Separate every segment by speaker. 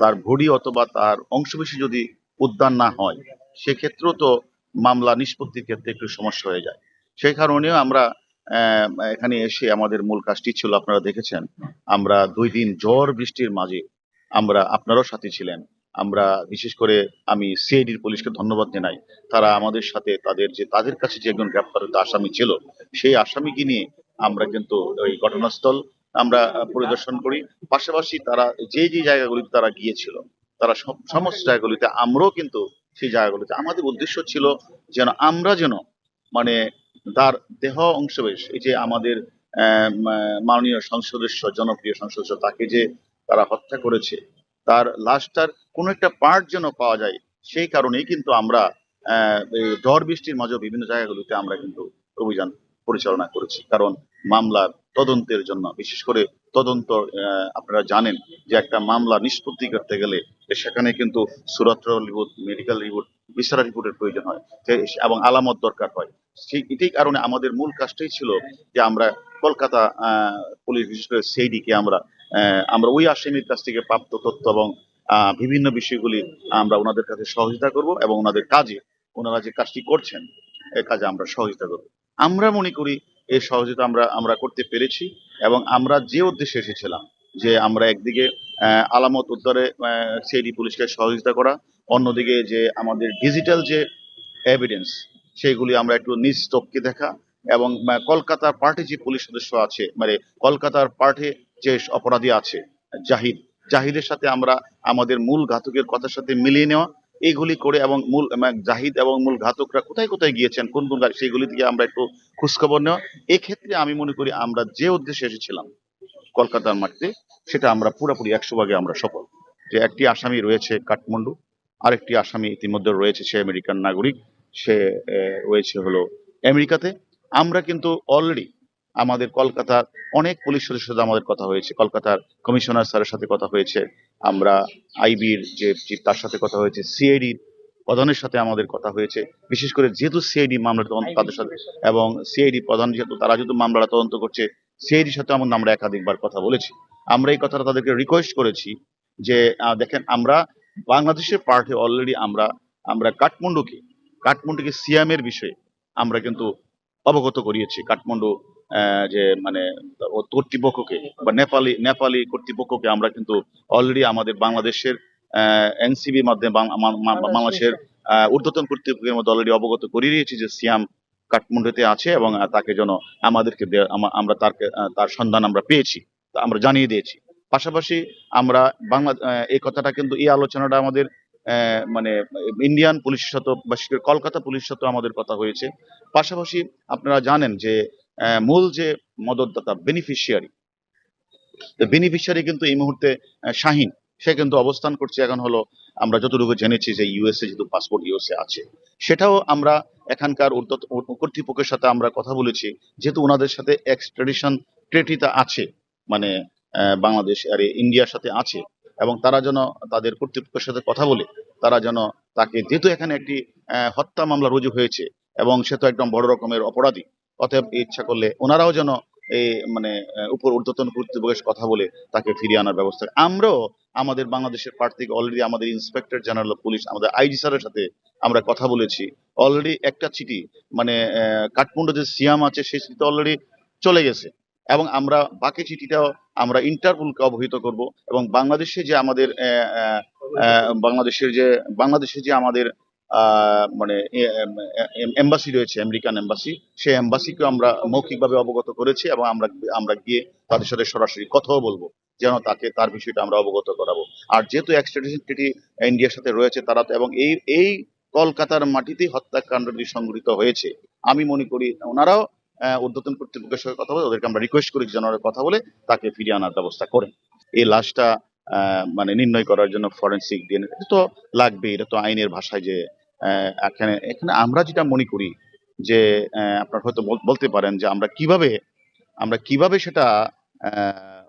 Speaker 1: তার বডি অথবা তার অংশবেশি যদি উদ্যান না হয়, সেক্ষেত্রেও তো মামলা নিষ্পত্তির ক্ষেত্রে একটু সমস্যা হয়ে যায়। সেই কারণেও আমরা এখানে এসে আমাদের মূল কাজটি ছিল, আপনারা দেখেছেন, আমরা দুই দিন ঝড় বৃষ্টির মাঝে আমরা আপনারও সাথে ছিলেন। আমরা বিশেষ করে আমি সিআইডির পুলিশকে ধন্যবাদ জানাই। তারা আমাদের সাথে তাদের যে, তাদের কাছে যে একজন গ্রেপ্তার আসামি ছিল, সেই আসামিকে নিয়ে আমরা কিন্তু ওই ঘটনাস্থল আমরা পরিদর্শন করি। পাশাপাশি তারা যে যে জায়গাগুলিতে তারা গিয়েছিল, তারা সমস্ত জায়গাগুলিতে আমরাও কিন্তু সেই জায়গাগুলিতে, আমাদের উদ্দেশ্য ছিল যেন আমরা যেন মানে তার দেহ অংশবেশ এই যে আমাদের মাননীয় সংসদ সদস্য, জনপ্রিয় সংসদ তাকে যে তারা হত্যা করেছে, তার লাশটার কোনো একটা পার্ট যেন পাওয়া যায়, সেই কারণেই কিন্তু আমরা ঝড় বৃষ্টির মাঝে বিভিন্ন জায়গাগুলিতে আমরা কিন্তু অভিযান পরিচালনা করেছি। কারণ মামলার তদন্তের জন্য, বিশেষ করে তদন্ত আপনারা জানেন যে একটা মামলা নিষ্পত্তি করতে গেলে সেখানে কিন্তু সুরত রিপোর্ট, মেডিকেল রিপোর্ট, বিচারা রিপোর্টের প্রয়োজন হয়। এবং আলামত দরকার হয়। সেই এটাই কারণে আমাদের মূল কাজটাই ছিল যে আমরা কলকাতা পুলিশ, বিশেষ করে সেইডিকে আমরা আমরা ওই আসামির কাছ থেকে প্রাপ্ত তথ্য এবং বিভিন্ন বিষয়গুলি আমরা ওনাদের কাছে সহযোগিতা করব এবং ওনাদের কাজে, ওনারা যে কাজটি করছেন এই কাজে আমরা সহযোগিতা করব। আমরা মনে করি এই সহযোগিতা আমরা আমরা করতে পেরেছি এবং আমরা যে উদ্দেশ্যে এসেছিলাম যে আমরা একদিকে আলামত উদ্ধারে সিআইডি পুলিশকে সহযোগিতা করা, অন্যদিকে যে আমাদের ডিজিটাল যে এভিডেন্স সেইগুলি আমরা একটু নিজ চোখকে দেখা এবং কলকাতার পার্টি যে পুলিশ সদস্য আছে মানে কলকাতার পার্টি যে অপরাধী আছে, জাহিদ, জাহিদের সাথে আমরা আমাদের মূল ঘাতকের কথার সাথে মিলিয়ে নেওয়া এইগুলি করে এবং মূল জাহিদ এবং মূল ঘাতকরা কোথায় কোথায় গিয়েছেন, কোন কোন সেইগুলি থেকে আমরা একটু খোঁজখবর নেওয়া। এক্ষেত্রে আমি মনে করি আমরা যে উদ্দেশ্যে এসেছিলাম কলকাতার মাটিতে, সেটা আমরা পুরোপুরি একশো ভাগে আমরা সফল। যে একটি আসামি রয়েছে কাঠমান্ডু, আরেকটি আসামি ইতিমধ্যে রয়েছে সে আমেরিকান নাগরিক, সে রয়েছে হলো আমেরিকাতে। আমরা কিন্তু অলরেডি আমাদের কলকাতার অনেক পুলিশ সদস্যের সাথে আমাদের কথা হয়েছে, কলকাতার কমিশনার স্যারের সাথে কথা হয়েছে আমরা আইবির যে চিফ তার সাথে কথা হয়েছে সিআইডির প্রধানের সাথে আমাদের কথা হয়েছে। বিশেষ করে যেহেতু সিআইডি মামলাটা তদন্ত তাদের সাথে এবং সিআইডি প্রধান যেহেতু তারা যেহেতু মামলাটা তদন্ত করছে সিআইডির সাথে আমাদের আমরা একাধিকবার কথা বলেছি। আমরা এই কথাটা তাদেরকে রিকোয়েস্ট করেছি যে আহ, দেখেন আমরা বাংলাদেশের পার্টি অলরেডি আমরা আমরা কাঠমান্ডুকে কাঠমান্ডুকে সিয়ামের বিষয়ে আমরা কিন্তু অবগত করিয়েছি। কাঠমান্ডু যে মানে কর্তৃপক্ষকে বা নেপালি নেপালি কর্তৃপক্ষকে আমরা কিন্তু অলরেডি আমাদের বাংলাদেশের এনসিবি মাধ্যমে বাংলাদেশের ঊর্ধ্বতন কর্তৃপক্ষের মধ্যে অলরেডি অবগত করিয়ে দিয়েছি যে সিয়াম কাঠমান্ডুতে আছে এবং তাকে যেন আমাদেরকে আমরা তার তার সন্ধান আমরা পেয়েছি তা আমরা জানিয়ে দিয়েছি। পাশাপাশি আমরা বাংলা এই কথাটা কিন্তু এই আলোচনাটা আমাদের আহ, মানে ইন্ডিয়ান পুলিশের সাথে বা বিশেষ করে কলকাতা পুলিশের সাথে আমাদের কথা হয়েছে। পাশাপাশি আপনারা জানেন যে মূল যে মদতদাতা বেনিফিশিয়ারি বেনিফিশিয়ারি কিন্তু এই মুহূর্তে শাহিন। সে কিন্তু অবস্থান করছে এখন হলো, আমরা যতটুকু জেনেছি যে ইউএসএ যেহেতু পাসপোর্ট ইউএসএ আছে। সেটাও আমরা এখানকার কর্তৃপক্ষের সাথে আমরা কথা বলেছি, যেহেতু ওনাদের সাথে এক্সট্রাডিশন ট্রেটিটা আছে মানে বাংলাদেশ, আর, ইন্ডিয়ার সাথে আছে। এবং তারা যেন তাদের কর্তৃপক্ষের সাথে কথা বলে, তারা যেন তাকে, যেহেতু এখানে একটি হত্যা মামলা রুজু হয়েছে, এবং সে তো একদম বড় রকমের অপরাধী অতএব ইচ্ছা করলে ওনারাও যেন এই মানে উপর ঊর্ধ্বতন কর্তৃপক্ষের কথা বলে তাকে ফিরিয়ে আনার ব্যবস্থা আমরাও আমাদের বাংলাদেশের পার্ট থেকে অলরেডি আমাদের ইন্সপেক্টর জেনারেল অফ পুলিশ আমাদের আইজি স্যারের সাথে আমরা কথা বলেছি। অলরেডি একটা চিঠি মানে কাঠমান্ডু যে সিয়াম আছে, সেই চিঠি অলরেডি চলে গেছে। এবং আমরা, বাকি চিঠিটাও আমরা ইন্টারপোলকে অবহিত করব। এবং বাংলাদেশে যে আমাদের বাংলাদেশের যে, বাংলাদেশে যে আমাদের মানে এম্বাসি রয়েছে, আমেরিকান এম্বাসি। সেই এম্বাসিকে আমরা মৌখিকভাবে অবগত করেছি এবং আমরা আমরা গিয়ে তাদের সাথে সরাসরি কথাও বলব, যেন তাকে, তার বিষয়টা আমরা অবগত করাবো। আর যেহেতু এক্সট্রাডিশন ট্রিটি ইন্ডিয়ার সাথে রয়েছে, তারা তো, এবং এই এই কলকাতার মাটিতেই হত্যাকাণ্ডটি সংঘটিত হয়েছে, আমি মনে করি ওনারাও ঊর্ধ্বতন কর্তৃপক্ষের সঙ্গে কথা বলে, ওদেরকে আমরা রিকোয়েস্ট করি যেন কথা বলে, তাকে ফিরিয়ে আনার ব্যবস্থা করেন। এই লাশটা মানে নির্ণয় করার জন্য ফরেন্সিক ডিএনএ এটা তো লাগবে এটা তো আইনের ভাষায় যে এখানে এখানে আমরা যেটা মনে করি যে আপনার হয়তো বলতে পারেন যে আমরা কীভাবে আমরা কীভাবে সেটা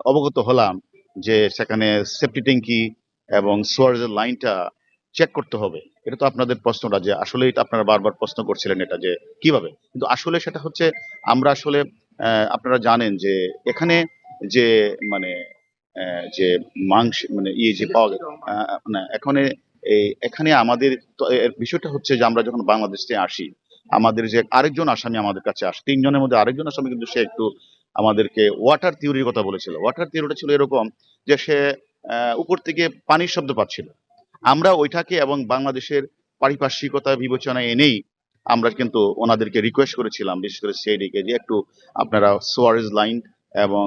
Speaker 1: অবগত হলাম যে সেখানে সেফটি ট্যাঙ্কি এবং সোয়ারেজের লাইনটা চেক করতে হবে। এটা তো আপনাদের প্রশ্নটা যে আসলে এটা আপনারা বারবার প্রশ্ন করছিলেন এটা যে কীভাবে? কিন্তু আসলে সেটা হচ্ছে আমরা আসলে আপনারা জানেন যে এখানে যে মানে যে মাংস মানে ইয়ে যে পাওয়া এখানে এই, এখানে আমাদের বিষয়টা হচ্ছে যে আমরা যখন বাংলাদেশ আসি, আমাদের যে আরেকজন আসামি আমাদের কাছে আসে, তিনজনের মধ্যে আরেকজন আসামি কিন্তু সে একটু আমাদেরকে ওয়াটার থিওরির কথা বলেছিল। ওয়াটার থিওরিটা ছিল এরকম যে সে উপর থেকে পানির শব্দ পাচ্ছিল। আমরা ওইটাকে এবং বাংলাদেশের পারিপার্শ্বিকতা বিবেচনায় এনেই আমরা কিন্তু ওনাদেরকে রিকোয়েস্ট করেছিলাম, বিশেষ করে সিআইডিকে যে একটু আপনারা সোয়ারেজ লাইন এবং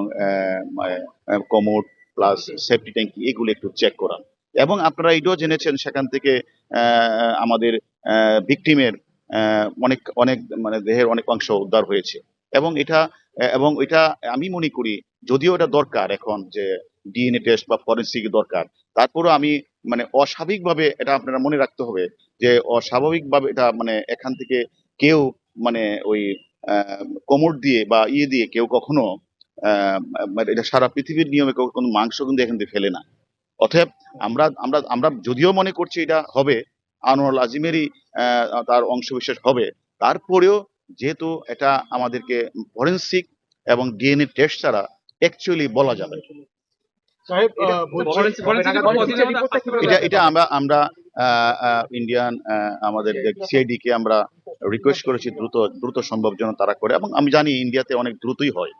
Speaker 1: কমোড প্লাস সেফটি ট্যাঙ্কি এগুলো একটু চেক করান। এবং আপনারা এটাও জেনেছেন সেখান থেকে আমাদের ভিকটিমের অনেক অনেক মানে দেহের অনেক অংশ উদ্ধার হয়েছে। এবং এটা এবং এটা আমি মনে করি যদিও এটা দরকার এখন যে ডিএনএ টেস্ট বা ফরেন্সিক দরকার, তারপরেও আমি মানে অস্বাভাবিকভাবে এটা আপনারা মনে রাখতে হবে যে অস্বাভাবিকভাবে এটা মানে এখান থেকে কেউ মানে ওই কোমর দিয়ে বা ইয়ে দিয়ে কেউ কখনো মানে এটা সারা পৃথিবীর নিয়মে কোনো মাংস কিন্তু এখান থেকে ফেলে না। অতএব আমরা আমরা আমরা যদিও মনে করছি এটা হবে আনোয়ার আজিমেরই আহ, তার অংশবিশেষ হবে। তারপরেও যেহেতু এটা আমাদেরকে ফরেন্সিক এবং ডিএনএ টেস্ট ছাড়া অ্যাকচুয়ালি বলা যাবে
Speaker 2: এটা
Speaker 1: এটা আমরা আমরা ইন্ডিয়ান আমাদের সিআইডি কে আমরা রিকোয়েস্ট করেছি দ্রুত দ্রুত সম্ভব যেন তারা করে এবং আমি জানি ইন্ডিয়াতে অনেক দ্রুতই হয়।